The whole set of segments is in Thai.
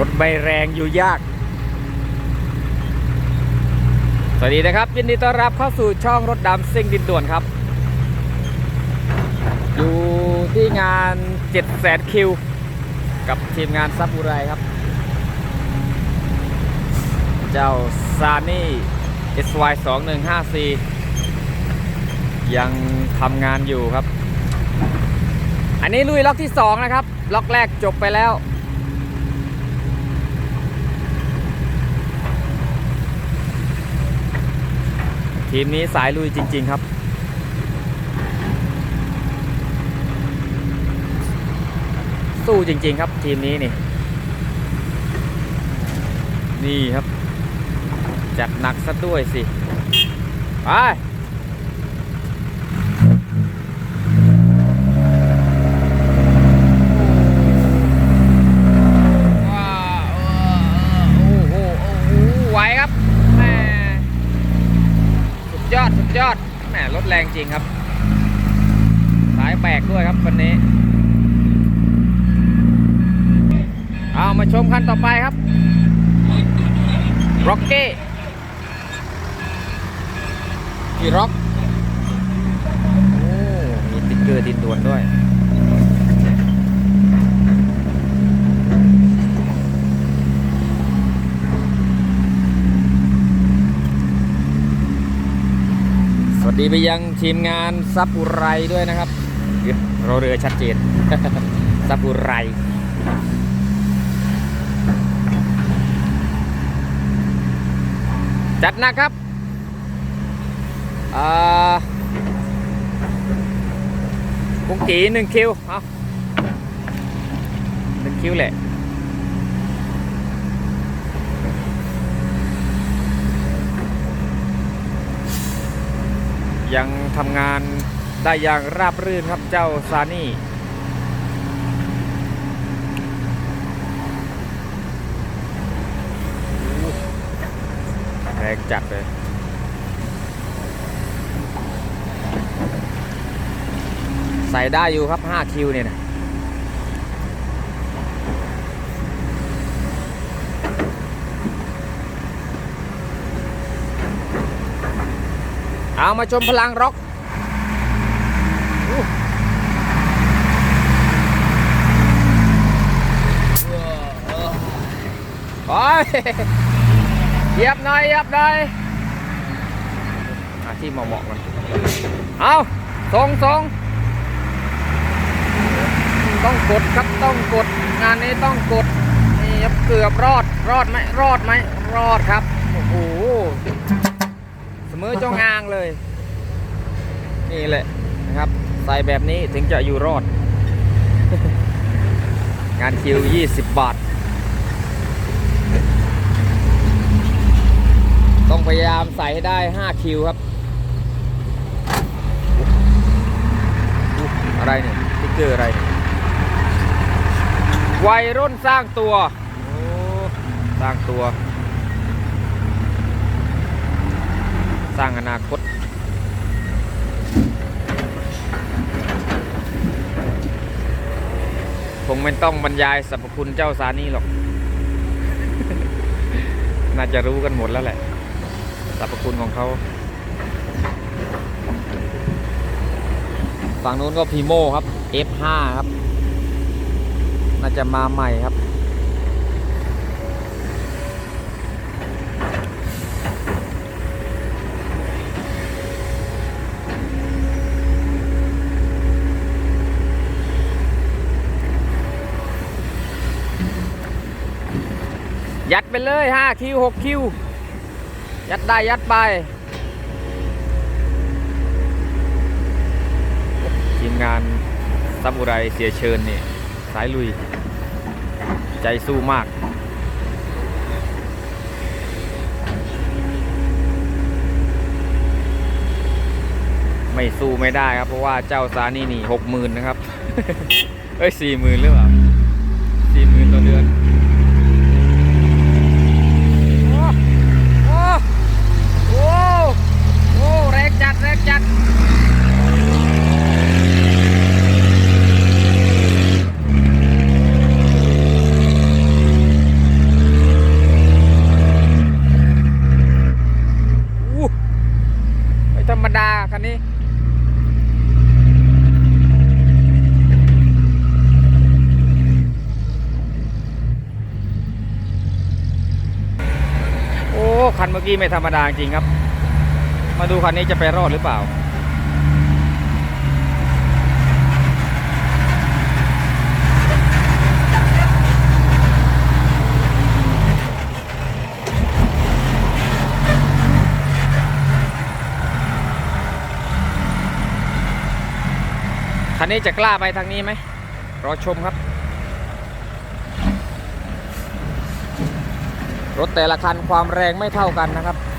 รถใบแรงอยู่ยาก สวัสดีนะครับ ยินดีต้อนรับเข้าสู่ช่องรถดำซิ่งดินด่วนครับ อยู่ที่งาน7แสนคิว กับทีมงานซับบุไรครับ เจ้าซานี่ SY 2 1 5 4 ยังทำงานอยู่ครับ อันนี้ลุยล็อกที่ 2 นะครับ ล็อกแรกจบไปแล้ว ทีมนี้สายลุยจริง ๆ ครับ สู้จริง ๆ ครับทีมนี้นี่ นี่ครับ จัดหนักซะด้วยสิ ไป ว้าวโอ้โหโอ้โหไหวครับแหมสุดยอด สุดยอด แรงจริงครับ สายแบกด้วยครับวันนี้ เอามาชมคันต่อไปครับร็อกเก้กี่ร็อกโอ้มีติ๊กเกอร์ดินดวนด้วย วัสดีไปยังทีมงานซับอุไรด้วยนะครับเราเรือชัดเจนซับอุไรจัดนะครับกุ้งกีหนึ่งคิวเอาหนึ่งคิวแหละ ยังทำงานได้อย่างราบรื่นครับเจ้าซานี่แรงจัดเลยใส่ได้อยู่ครับ 5 คิวเนี่ยนะ เอามาชมพลังร็อกอู้ไปเหยียบหน่อยเหยียบหน่อยหาที่เหมาะๆมันเอาทรงทรงต้องกดครับต้องกดงานนี้ต้องกดนี่ครับเกือบรอดรอดไหมรอดไหมรอดครับ โอ้โห มือจงอางเลย นี่แหละนะครับ ใส่แบบนี้ถึงจะอยู่รอด งานคิว 20 บาท ต้องพยายามใส่ให้ได้ 5 คิวครับ อะไรเนี่ยติ๊กเกอร์อะไรเนี่ยวัยรุ่นสร้างตัว สร้างตัว ร้างอนาคต คงไม่ต้องบรรยายสรรพคุณเจ้าสานี่หรอก น่าจะรู้กันหมดแล้วแหละสรรพคุณของเขา ฝั่งนู้นก็พีโมครับ F5 ครับ น่าจะมาใหม่ครับ ยัดไปเลย5คิว6คิว ยัดได้ยัดไปทีมงานซามูไรเสียเชิญนี่สายลุย ใจสู้มาก ไม่สู้ไม่ได้ครับ เพราะว่าเจ้าซานี่นี่หกหมื่นนะครับ เอ้ยสี่หมื่นหรือเปล่าสี่หมื่น แรกจัดธรรมดาคันนี้โอ้ คันเมื่อกี้ไม่ธรรมดาจริงครับ มาดูคันนี้จะไปรอดหรือเปล่า คันนี้จะกล้าไปทางนี้ไหมรอชมครับ รถแต่ละคันความแรงไม่เท่ากันนะครับ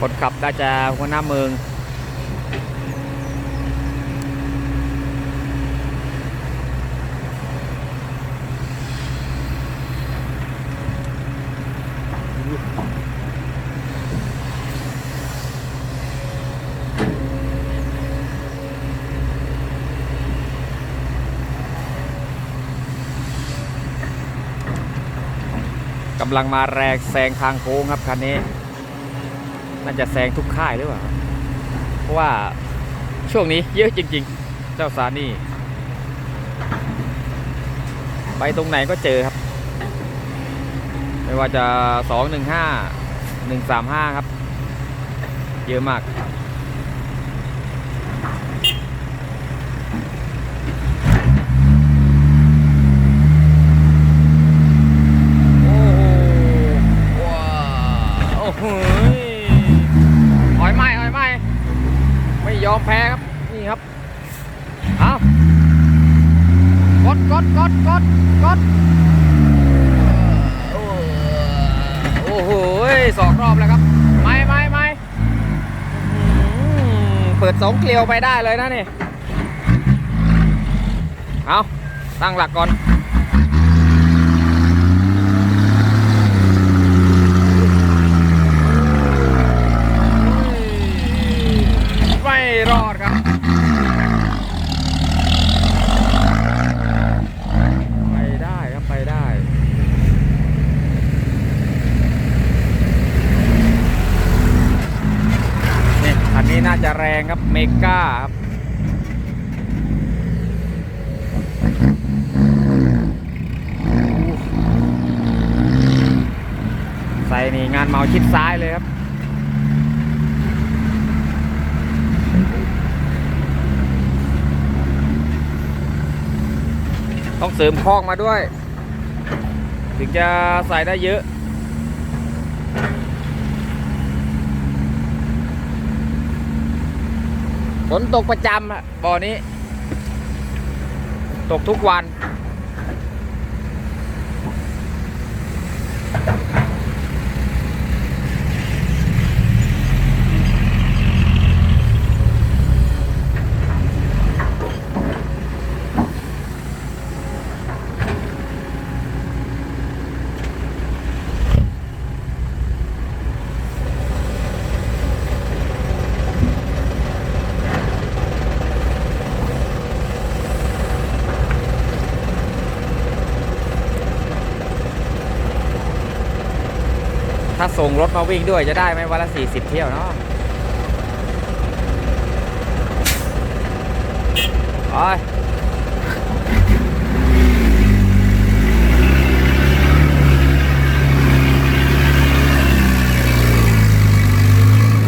คนขับน่าจะหัวหน้าเมืองกำลังมาแรงแซงทางโค้งครับคันนี้ น่าจะแซงทุกค่ายหรือเปล่า เพราะว่าช่วงนี้เยอะจริง ๆ เจ้าซานี่ ไปตรงไหนก็เจอครับ ไม่ว่าจะ 215 135 ครับ เยอะมาก โอ้โหว้าวโอ้โหหอยไหม้หอยไหม้ไม่ ยอมแพ้ครับ นี่ครับ เอากดกดกดกดกดโอ้โอ้โหสองรอบแล้วครับ ไม่ไม่ไม่เปิดสองเกลียวไปได้เลยนะนี่ เอาตั้งหลักก่อน ไม่รอดครับ ไปได้ครับ ไปได้ นี่คันนี้น่าจะแรงครับ เมกาครับใส่นี่งานเมาชิดซ้ายเลยครับต้องเสริมคอกมาด้วย ถึงจะใส่ได้เยอะ ฝนตกประจำอะบ่อนี้ ตกทุกวัน ส่งรถมาวิ่งด้วยจะได้ไหมวันละ 40 เที่ยวเนาะโอ้ย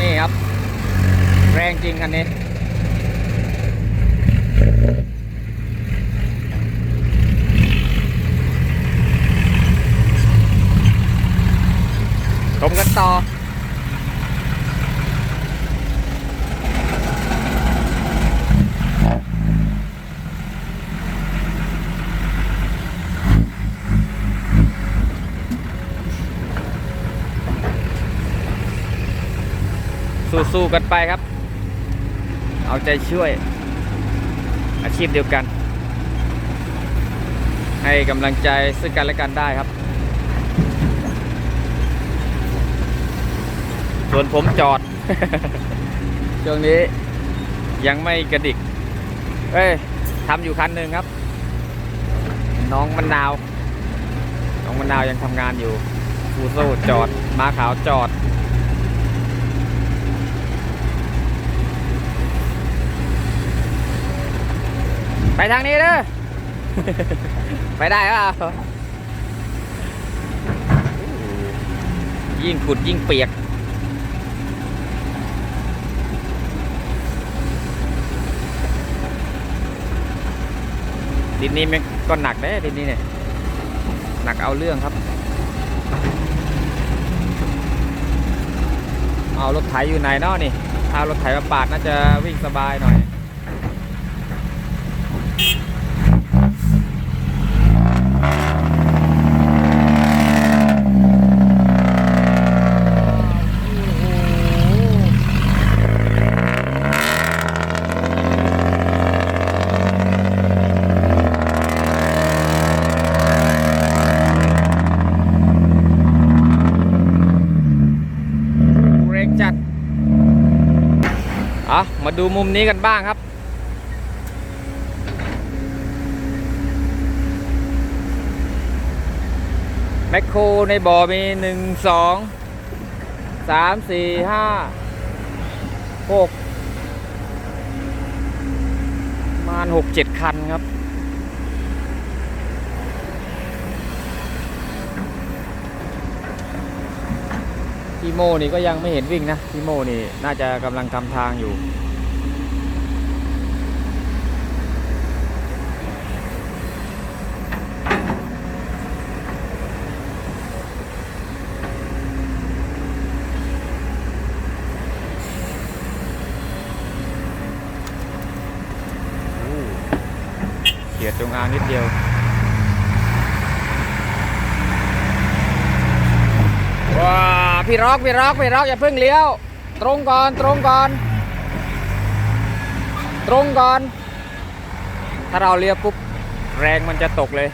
นี่ครับ แรงจริงคันนี้ สู้ๆกันไปครับ เอาใจช่วย อาชีพเดียวกัน ให้กำลังใจซึ่งกันและกันได้ครับ ส่วนผมจอด ช่วงนี้ยังไม่กระดิก เอ้ยทำอยู่คันหนึ่งครับ น้องมะนาว น้องมะนาวยังทำงานอยู่ฟูโซจอด มาขาวจอด ไปทางนี้เด้อ ไปได้เปล่ายิ่งขุดยิ่งเปียก ดินนี้มันก็หนักเด้ดินนี้เนี่ย หนักเอาเรื่องครับ เอารถไถอยู่ไหนเนาะนี่ ถ้ารถไถมาปาดน่าจะวิ่งสบายหน่อย อะมาดูมุมนี้กันบ้างครับ แมคโครในบ่อมีหนึ่งสองสามสี่ห้าหกประมาณหกเจ็ดคันครับ พี่โมนี่ก็ยังไม่เห็นวิ่งนะพี่โมนี่น่าจะกำลังทำทางอยู่เฉียดจงอางนิดเดียวว้า พี่ร็อกพี่ร็อกพี่ร็อกอย่าเพิ่งเลี้ยว ตรงก่อนตรงก่อน ตรงก่อน ถ้าเราเลี้ยวปุ๊บแรงมันจะตกเลย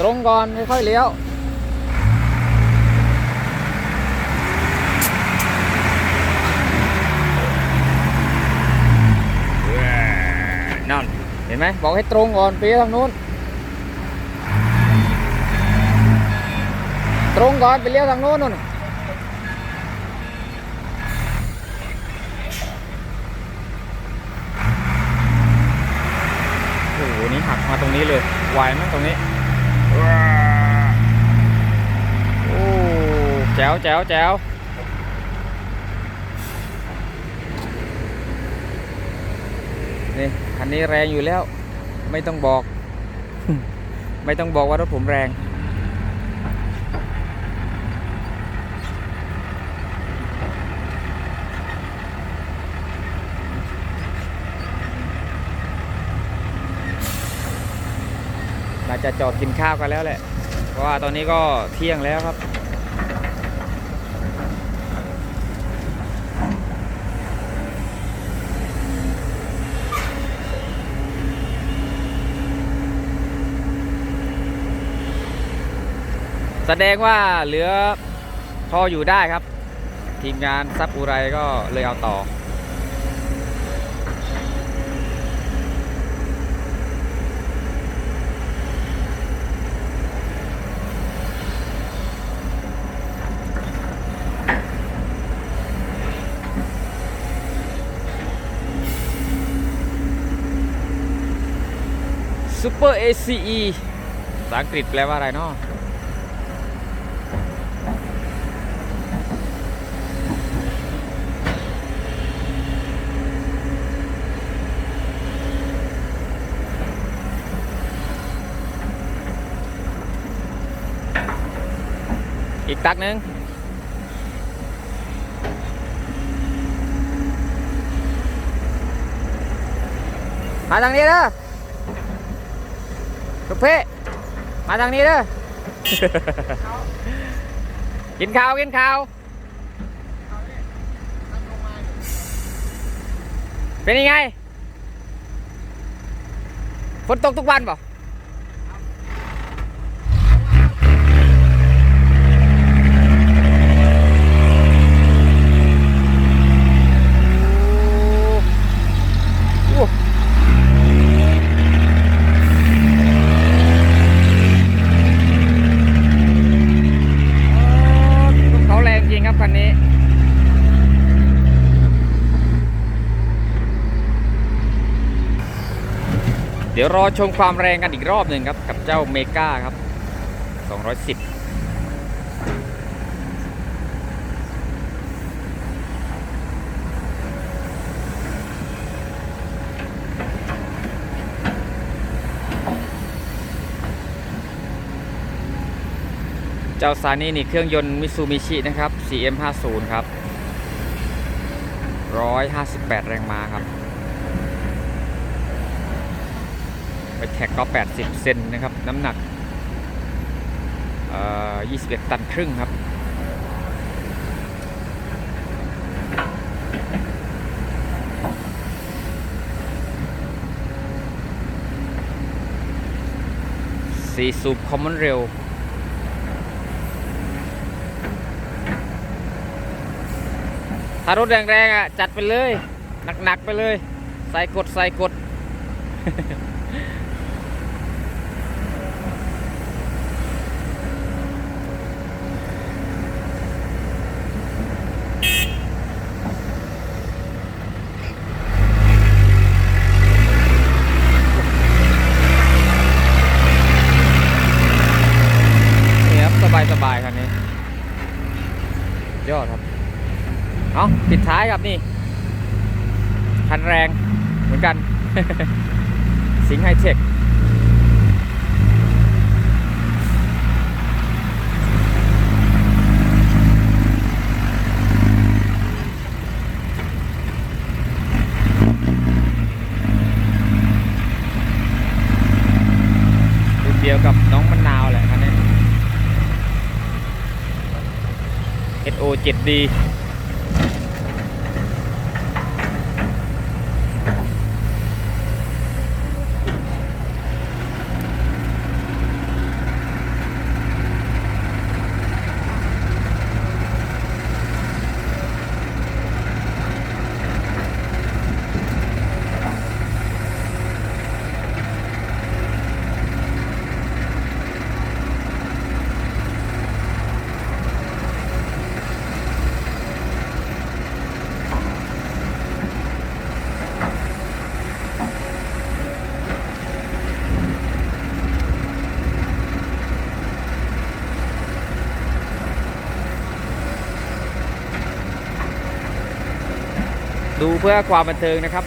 ตรงก่อนค่อยๆเลี้ยวนั่นเห็นไหมบอกให้ตรงก่อนไปทางนู้น ตรงก่อนไปเลี้ยวทางโน้นนู่นโอ้โห นี่หักมาตรงนี้เลยไวไหมตรงนี้ว้าโอ้แจ๋วแจ๋วแจ๋วนี่คันนี้แรงอยู่แล้ว ไม่ต้องบอก ไม่ต้องบอกว่ารถผมแรง น่าจะจอดกินข้าวกันแล้วแหละ เพราะว่าตอนนี้ก็เที่ยงแล้วครับ แสดงว่าเหลือพออยู่ได้ครับ ทีมงานซับอุไรก็เลยเอาต่อ Super ACE ภาษาอังกฤษแปลว่าอะไรเนาะอีกตักหนึ่งมาทางนี้เด้อ ทุกเพ่มาทางนี้เด้อ กินข้าว กินข้าว เป็นยังไง ฝนตกทุกวันเปล่า เดี๋ยวรอชมความแรงกันอีกรอบหนึ่งครับ กับเจ้าเมกาครับ 210เจ้าซานี่นี่เครื่องยนต์มิซูมิชินะครับ CM50 ครับ 158 แรงม้าครับ ไป แท็กก็ 80 เซนนะครับ น้ำหนักเอ่อ21 ตันครึ่งครับ สีสูบคอมมอนเร็วถ้ารถแรงๆอะ จัดไปเลย หนัก ๆ ไปเลย ใส่กด ใส่กด นี่คันแรงเหมือนกัน สิงไฮเทคเดียวกับน้องมะนาวแหละคันนี้ SO7D เพื่อความบันเทิงนะครับ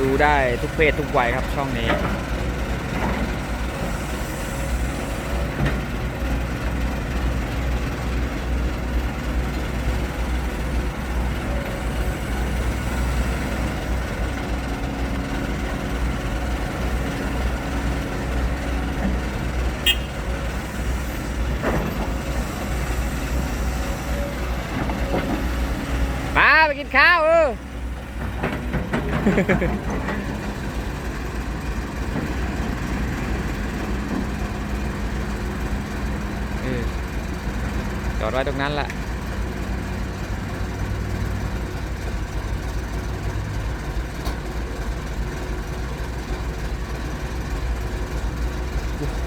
ดูได้ทุกเพศทุกวัยครับช่องนี้ มาไปกินข้าวเออ เออ จอดไว้ตรงนั้นแหละ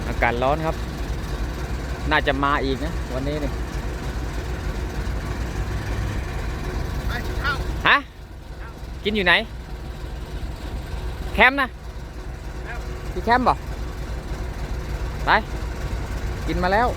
อากาศร้อนครับ น่าจะมาอีกนะ วันนี้นี่ฮะ กินอยู่ไหน คมป์นะที่แคมป์บ่ไป กินมาแล้ว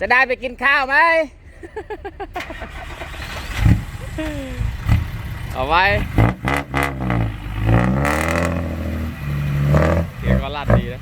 จะได้ไปกินข้าวไหม เอาไว้เกียร์ก็ลัดดีนะ